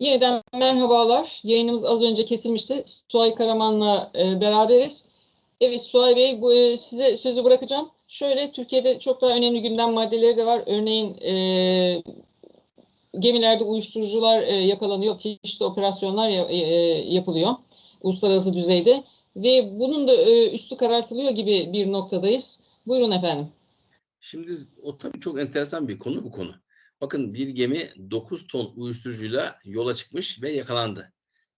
Yeniden merhabalar. Yayınımız az önce kesilmişti. Suay Karaman'la e, beraberiz. Evet Suay Bey, bu, e, size sözü bırakacağım. Şöyle, Türkiye'de çok daha önemli gündem maddeleri de var. Örneğin e, gemilerde uyuşturucular e, yakalanıyor, çeşitli operasyonlar ya- e, yapılıyor uluslararası düzeyde. Ve bunun da e, üstü karartılıyor gibi bir noktadayız. Buyurun efendim. Şimdi o tabii çok enteresan bir konu bu konu. Bakın bir gemi 9 ton uyuşturucuyla yola çıkmış ve yakalandı.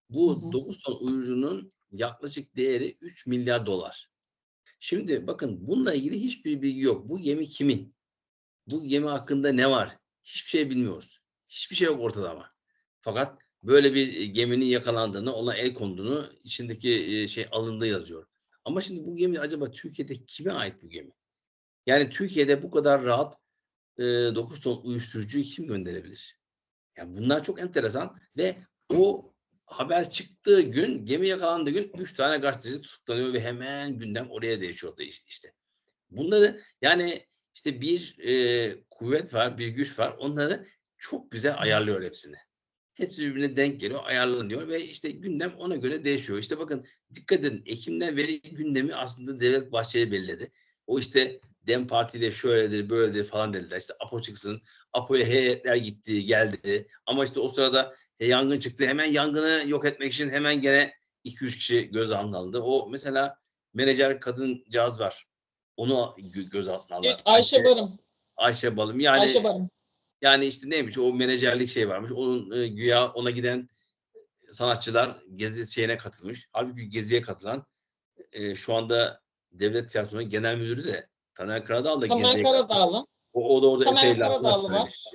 Bu Hı hı. 9 ton uyuşturucunun yaklaşık değeri 3 milyar dolar. Şimdi bakın bununla ilgili hiçbir bilgi yok. Bu gemi kimin? Bu gemi hakkında ne var? Hiçbir şey bilmiyoruz. Hiçbir şey yok ortada ama. Fakat böyle bir e, geminin yakalandığını, ona el konduğunu, içindeki e, şey alındığı yazıyor. Ama şimdi bu gemi acaba Türkiye'de kime ait bu gemi? Yani Türkiye'de bu kadar rahat e, 9 ton uyuşturucuyu kim gönderebilir? Yani bunlar çok enteresan ve o haber çıktığı gün, gemi yakalandığı gün 3 tane gazeteci tutuklanıyor ve hemen gündem oraya değişiyor da iş- işte. Bunları yani işte bir e, kuvvet var, bir güç var. Onları çok güzel ayarlıyor hepsini. Hepsi birbirine denk geliyor, ayarlanıyor ve işte gündem ona göre değişiyor. İşte bakın dikkat edin Ekim'den beri gündemi aslında Devlet Bahçeli belirledi. O işte Dem Parti ile şöyledir, böyledir falan dediler. İşte APO çıksın. APO'ya heyetler gitti, geldi. Ama işte o sırada yangın çıktı. Hemen yangını yok etmek için hemen gene 2-3 kişi gözaltına alındı. O mesela menajer kadıncağız var. Onu gö- gözaltına aldılar. Evet, Ayşe Barım. Ayşe Balım. Yani Ayşe Barım. yani işte neymiş o menajerlik şey varmış. Onun e, güya ona giden sanatçılar gezi şeyine katılmış. Halbuki geziye katılan e, şu anda Devlet Tiyatrosu'nun genel müdürü de Taner Karadağ da katılmış. Karadağlı. O, o da orada Tamer epey laflar söylemişti.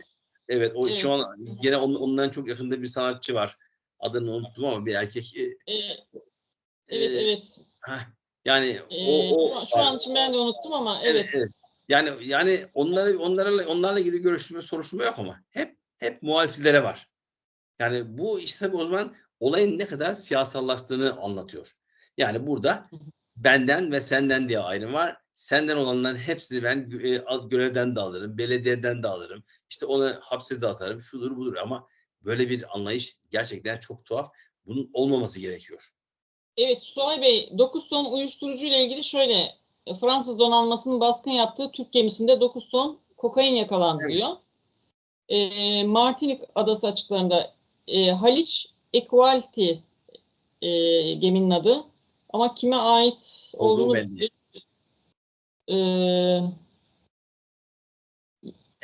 Evet o şu Evet. an gene on, onların çok yakında bir sanatçı var. Adını unuttum ama bir erkek. Ee, evet, e, evet. heh, yani Ee, o, o şu, an- şu için ben de unuttum ama Evet, evet. evet. Yani yani onları onlarla onlarla ilgili görüşme soruşturma yok ama hep hep muhaliflere var. Yani bu işte tabii o zaman olayın ne kadar siyasallaştığını anlatıyor. Yani burada benden ve senden diye ayrım var. Senden olanların hepsini ben e, görevden de alırım, belediyeden de alırım. İşte onu hapse de atarım, şudur budur ama böyle bir anlayış gerçekten çok tuhaf. Bunun olmaması gerekiyor. Evet, Suay Bey, 9 ton uyuşturucu ile ilgili şöyle e, Fransız donanmasının baskın yaptığı Türk gemisinde 9 ton kokain yakalandı Evet. diyor. Ee, Martinik adası açıklarında e, Haliç Equality e, geminin adı. Ama kime ait Olduğu olduğunu belli değil. E,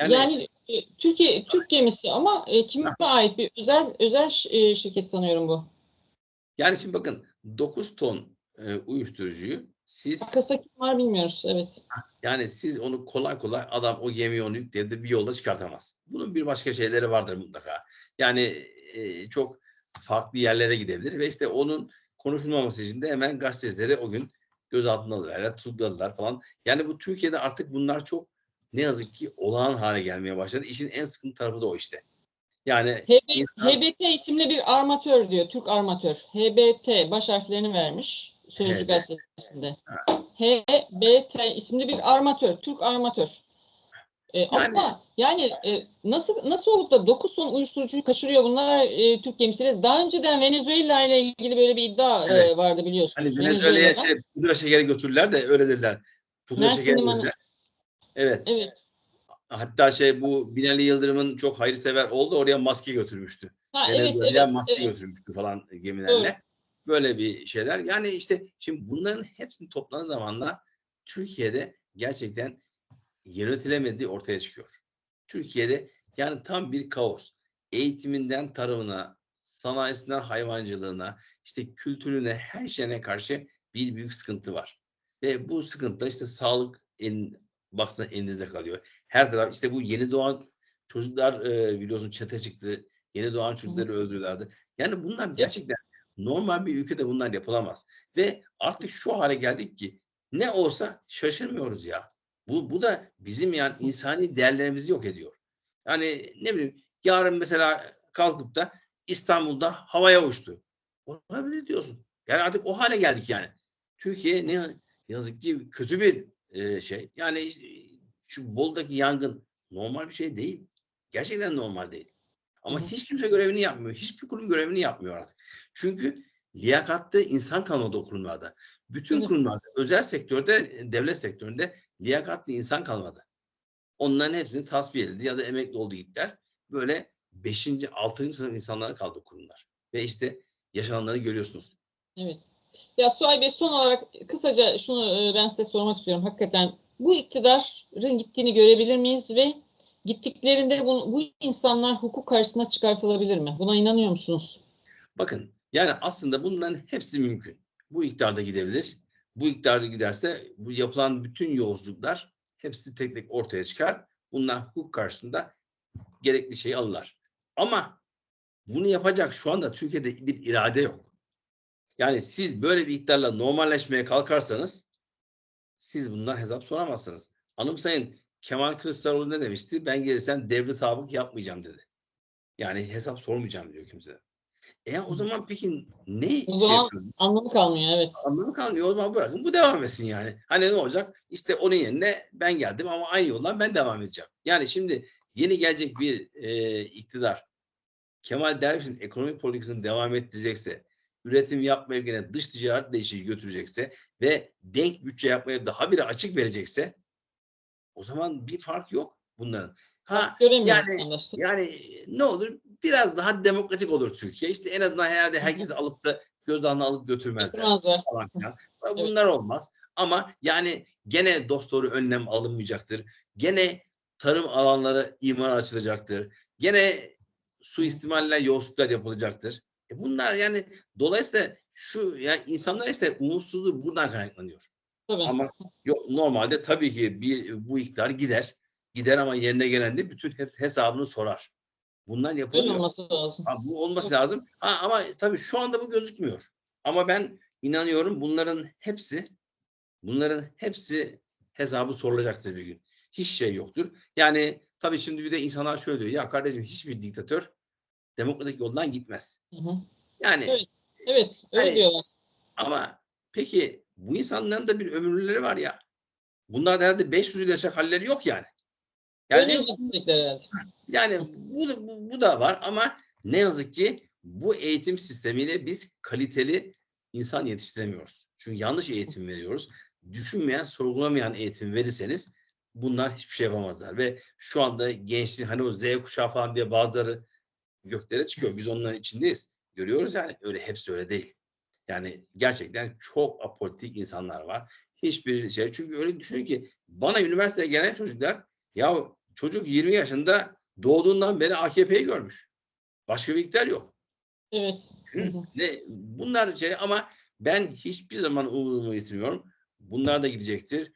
Yani, Yani e, Türkiye Türk gemisi ama e, kime ait bir özel özel e, şirket sanıyorum bu. yani şimdi bakın 9 ton e, uyuşturucuyu siz Arkasında kim var bilmiyoruz. Evet. Yani siz onu kolay kolay adam o gemiyi onu yükledi bir yolda çıkartamaz. Bunun bir başka şeyleri vardır mutlaka. Yani e, çok farklı yerlere gidebilir ve işte onun konuşulmaması için de hemen gazetecileri o gün gözaltına alıyorlar, tutukladılar falan. Yani bu Türkiye'de artık bunlar çok ne yazık ki olağan hale gelmeye başladı. İşin en sıkıntı tarafı da o işte. Yani HB, insan HBT isimli bir armatör diyor. Türk armatör. HBT baş harflerini vermiş. Sözcü gazetesinde. HBT isimli bir armatör. Türk armatör. E, ama yani e, nasıl nasıl olup da 9 ton uyuşturucuyu kaçırıyor bunlar e, Türk gemisiyle? Daha önceden Venezuela ile ilgili böyle bir iddia e, Evet. vardı biliyorsunuz. hani Venezuela'ya şey, pudra şekeri götürdüler de öyle dediler. Pudra Mersin şekeri limanı- dediler. Evet. Evet. Hatta şey bu Binali Yıldırım'ın çok hayırsever oldu oraya maske götürmüştü. Ha, evet, Venezuela'ya evet, maske evet. götürmüştü falan gemilerle. Doğru. Böyle bir şeyler. Yani işte şimdi bunların hepsini topladığı zamanlar Türkiye'de gerçekten yönetilemediği ortaya çıkıyor. Türkiye'de yani tam bir kaos. Eğitiminden tarımına, sanayisinden hayvancılığına, işte kültürüne, her şeyine karşı bir büyük sıkıntı var. Ve bu sıkıntı işte sağlık elin, baksana elinizde kalıyor. Her taraf işte bu yeni doğan çocuklar e, biliyorsun çete çıktı. Yeni doğan çocukları öldürüyorlardı. Yani bunlar gerçekten normal bir ülkede bunlar yapılamaz. Ve artık şu hale geldik ki ne olsa şaşırmıyoruz ya. Bu, bu da bizim yani insani değerlerimizi yok ediyor. Yani ne bileyim yarın mesela kalkıp da İstanbul'da havaya uçtu. Olabilir diyorsun. Yani artık o hale geldik yani. Türkiye ne yazık ki kötü bir e, şey. Yani şu Bolu'daki yangın normal bir şey değil. Gerçekten normal değil. Ama Hı hiç kimse görevini yapmıyor. Hiçbir kurum görevini yapmıyor artık. Çünkü liyakatlı insan kalmadı o kurumlarda. Bütün kurumlarda, özel sektörde, devlet sektöründe liyakatlı insan kalmadı. Onların hepsini tasfiye edildi ya da emekli oldu gittiler. Böyle 5. 6. sınıf insanlar kaldı kurumlar. Ve işte yaşananları görüyorsunuz. Evet. Ya Suay Bey son olarak kısaca şunu e, ben size sormak istiyorum. Hakikaten bu iktidarın gittiğini görebilir miyiz ve gittiklerinde bu, bu insanlar hukuk karşısına çıkartılabilir mi? Buna inanıyor musunuz? Bakın yani aslında bunların hepsi mümkün. Bu iktidar da gidebilir. Bu iktidar da giderse bu yapılan bütün yolsuzluklar hepsi tek tek ortaya çıkar. Bunlar hukuk karşısında gerekli şeyi alırlar. Ama bunu yapacak şu anda Türkiye'de bir irade yok. Yani siz böyle bir iktidarla normalleşmeye kalkarsanız siz bundan hesap soramazsınız. Anımsayın Kemal Kılıçdaroğlu ne demişti? Ben gelirsem devri sabık yapmayacağım dedi. Yani hesap sormayacağım diyor kimse. E o zaman peki ne O şey zaman- yapıyoruz? Anlamı kalmıyor evet. Anlamı kalmıyor. O zaman bırakın bu devam etsin yani. Hani ne olacak? İşte onun yerine ben geldim ama aynı yoldan ben devam edeceğim. Yani şimdi yeni gelecek bir e, iktidar Kemal Derviş'in ekonomi politikasını devam ettirecekse, üretim yapmaya gene dış ticaret işi götürecekse ve denk bütçe yapmaya daha bir açık verecekse o zaman bir fark yok bunların. Ha yani- vatandaşlar. yani ne olur biraz daha demokratik olur Türkiye. İşte en azından herhalde herkes alıp da gözaltına alıp götürmezler falan filan. Bunlar olmaz. Ama yani gene dosdoğru önlem alınmayacaktır. Gene tarım alanları imara açılacaktır. Gene suistimaller, yolsuzluklar yapılacaktır. E bunlar yani dolayısıyla şu yani insanlar işte umutsuzluğu buradan kaynaklanıyor. Tabii. Ama yok normalde tabii ki bir bu iktidar gider. Gider ama yerine gelen de bütün hep hesabını sorar. Bunlar Öyle yapılmıyor. olması lazım. Ha, bu olması lazım. Ha, ama tabii şu anda bu gözükmüyor. Ama ben inanıyorum bunların hepsi bunların hepsi hesabı sorulacaktır bir gün. Hiç şey yoktur. Yani tabii şimdi bir de insanlar şöyle diyor. Ya kardeşim hiçbir diktatör demokratik yoldan gitmez. Hı hı. Yani Evet. Evet öyle Hani- diyorlar. ama peki bu insanların da bir ömürlüleri var ya. Bunlar herhalde 500 yıl yaşak halleri yok yani. Yani herhalde. Yani bu, bu, bu da var ama ne yazık ki bu eğitim sistemiyle biz kaliteli insan yetiştiremiyoruz. Çünkü yanlış eğitim veriyoruz. Düşünmeyen, sorgulamayan eğitim verirseniz bunlar hiçbir şey yapamazlar. Ve şu anda gençliğin hani o Z kuşağı falan diye bazıları göklere çıkıyor. Biz onların içindeyiz. Görüyoruz yani öyle hepsi öyle değil. Yani gerçekten çok apolitik insanlar var. Hiçbir şey. Çünkü öyle düşünün ki bana üniversiteye gelen çocuklar ya çocuk 20 yaşında doğduğundan beri AKP'yi görmüş. Başka bir iktidar yok. Evet. Hı. Ne, bunlar şey ama ben hiçbir zaman umudumu yitirmiyorum. Bunlar da gidecektir.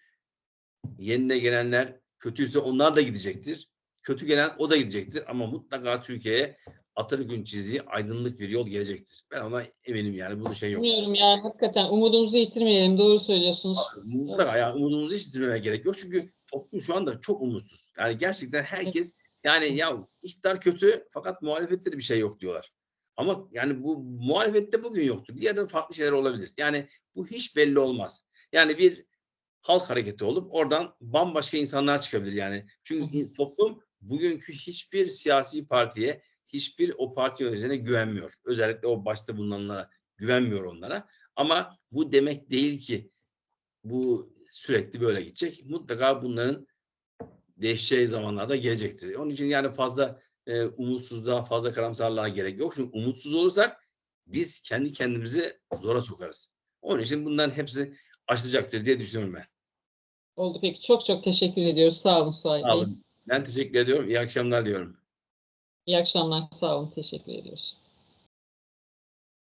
Yerine gelenler kötüyse onlar da gidecektir. Kötü gelen o da gidecektir. Ama mutlaka Türkiye'ye Atatürk'ün çizdiği aydınlık bir yol gelecektir. Ben ona eminim yani bunun şey yok. Bilmiyorum yani hakikaten umudumuzu yitirmeyelim. Doğru söylüyorsunuz. Mutlaka ya umudumuzu hiç yitirmemeye gerek yok. Çünkü toplum şu anda çok umutsuz. Yani gerçekten herkes yani ya iktidar kötü fakat muhalefette de bir şey yok diyorlar. Ama yani bu muhalefette bugün yoktur. Bir yerde farklı şeyler olabilir. Yani bu hiç belli olmaz. Yani bir halk hareketi olup oradan bambaşka insanlar çıkabilir yani. Çünkü toplum bugünkü hiçbir siyasi partiye, hiçbir o parti yöneticisine güvenmiyor. Özellikle o başta bulunanlara güvenmiyor onlara. Ama bu demek değil ki bu sürekli böyle gidecek. Mutlaka bunların değişeceği zamanlarda gelecektir. Onun için yani fazla e, umutsuzluğa, fazla karamsarlığa gerek yok. Çünkü umutsuz olursak biz kendi kendimizi zora sokarız. Onun için bunların hepsi aşılacaktır diye düşünüyorum ben. Oldu peki. Çok çok teşekkür ediyoruz. Sağ olun Suay Sağ Bey. olun. Ben teşekkür ediyorum. İyi akşamlar diyorum. İyi akşamlar. Sağ olun. Teşekkür ediyoruz.